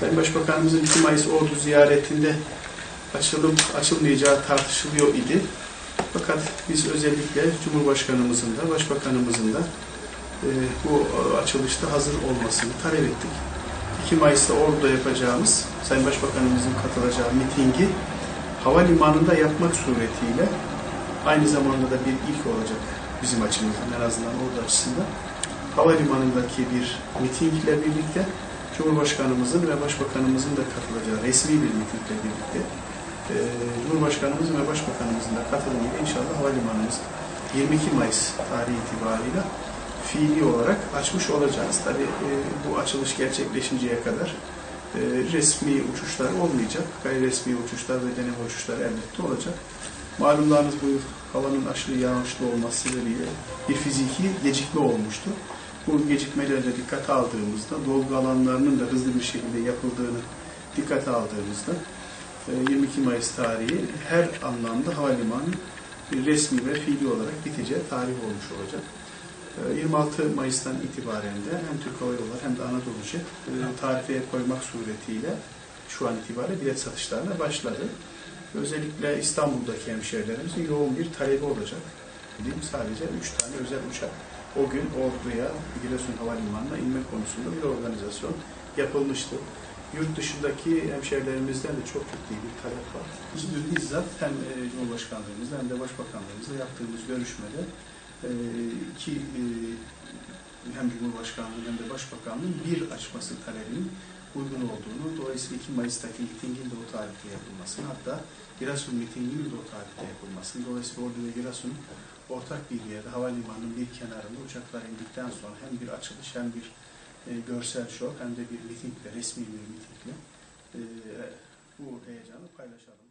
Sayın Başbakanımızın 2 Mayıs ordu ziyaretinde açılıp açılmayacağı tartışılıyor idi. Fakat biz özellikle Cumhurbaşkanımızın da Başbakanımızın da e, bu e, açılışta hazır olmasını talep ettik. 2 Mayıs'ta Ordu'da yapacağımız Sayın Başbakanımızın katılacağı mitingi havalimanında yapmak suretiyle aynı zamanda da bir ilk olacak bizim açımızdan en azından ordu açısından. Havalimanındaki bir mitingle birlikte Cumhurbaşkanımızın ve Başbakanımızın da katılacağı resmi bir mitingle birlikte e, Cumhurbaşkanımızın ve Başbakanımızın da katılımıyla inşallah havalimanımız 22 Mayıs tarihi itibarıyla fiili olarak açmış olacağız. Tabi bu açılış gerçekleşinceye kadar e, resmi uçuşlar olmayacak. Gayri resmi uçuşlar ve deneme uçuşlar elbette olacak. Malumlarınız bu havanın aşırı yağışlı olması sebebiyle bir fiziki gecikme olmuştu. Bu gecikmeleri de dikkate aldığımızda, dolgu alanlarının da hızlı bir şekilde yapıldığını dikkate aldığımızda e, 22 Mayıs tarihi her anlamda havalimanı resmi ve fiili olarak biteceği tarih olmuş olacak. E, 26 Mayıs'tan itibaren de hem Türk Hava Yolları hem de Anadolu'cu e, tarifeye koymak suretiyle şu an itibariyle bilet satışlarına başladı. Özellikle İstanbul'daki hemşehrilerimizin yoğun bir talebi olacak. Diyeyim sadece 3 tane özel uçak o gün Ordu'ya, Giresun Havalimanı'na inme konusunda bir organizasyon yapılmıştı. Yurt dışındaki hemşehrilerimizden de çok ciddi bir talep var. Biz bizzat hem e, Cumhurbaşkanlığımızla hem de Başbakanlığımızla yaptığımız görüşmede e, iki e, hem Cumhurbaşkanlığı hem de Başbakanlığın bir açması talebinin uygun olduğunu, dolayısıyla 2 Mayıs'taki mitingin de o tarihte yapılmasını, hatta Giresun mitinginin de o tarihte yapılmasını, dolayısıyla Ordu Giresun ortak bir yerde, havalimanının bir kenarında uçaklar indikten sonra hem bir açılış hem bir e, görsel şov hem de bir mitingle, resmi bir mitingle e, bu heyecanı paylaşalım.